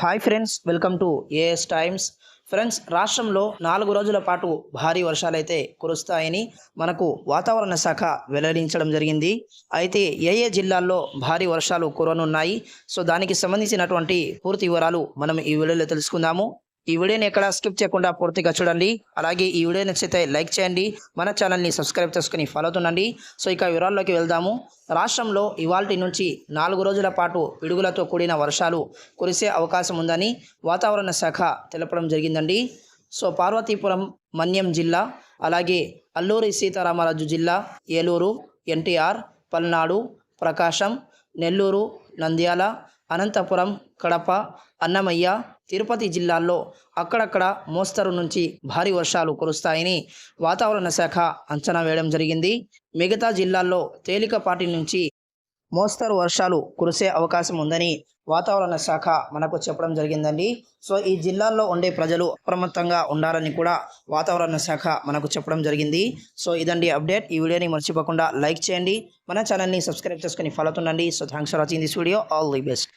Hi friends welcome to A S times friends రాష్ట్రంలో నాలుగు రోజుల పాటు భారీ వర్షాలైతే కురుస్తాయని మనకు వాతావరణ శాఖ వెల్లడించడం జరిగింది. అయితే ఏ ఏ జిల్లాల్లో భారీ వర్షాలు కురనున్నాయి? సో దానికి సంబంధించినటువంటి పూర్తి వివరాలు మనం ఈ వీడియోలో తెలుసుకుందాము. ఈ వీడియోని ఎక్కడ స్కిప్ చేయకుండా పూర్తిగా చూడండి. అలాగే ఈ వీడియో నచ్చితే లైక్ చేయండి. మన ఛానల్ని సబ్స్క్రైబ్ చేసుకుని ఫాలో అవుతుండండి సో ఇక వివరాల్లోకి వెళ్దాము. రాష్ట్రంలో ఇవాల్టి నుంచి నాలుగు రోజుల పాటు పిడుగులతో కూడిన వర్షాలు కురిసే అవకాశం ఉందని వాతావరణ శాఖ తెలపడం జరిగిందండి. సో పార్వతీపురం మన్యం జిల్లా అలాగే అల్లూరి సీతారామరాజు జిల్లా ఏలూరు ఎన్టీఆర్ పల్నాడు ప్రకాశం నెల్లూరు నంద్యాల అనంతపురం కడప అన్నమయ్య తిరుపతి జిల్లాల్లో అక్కడక్కడ మోస్తరు నుంచి భారీ వర్షాలు కురుస్తాయని వాతావరణ శాఖ అంచనా వేయడం జరిగింది. మిగతా జిల్లాల్లో తేలికపాటి నుంచి మోస్తరు వర్షాలు కురిసే అవకాశం ఉందని వాతావరణ శాఖ మనకు చెప్పడం జరిగిందండి. సో ఈ జిల్లాల్లో ఉండే ప్రజలు అప్రమత్తంగా ఉండాలని కూడా వాతావరణ శాఖ మనకు చెప్పడం జరిగింది. సో ఇదండి అప్డేట్. ఈ వీడియోని మర్చిపోకుండా లైక్ చేయండి. మన ఛానల్ని సబ్స్క్రైబ్ చేసుకుని follow అవుతుండండి so thanks for watching this video all the best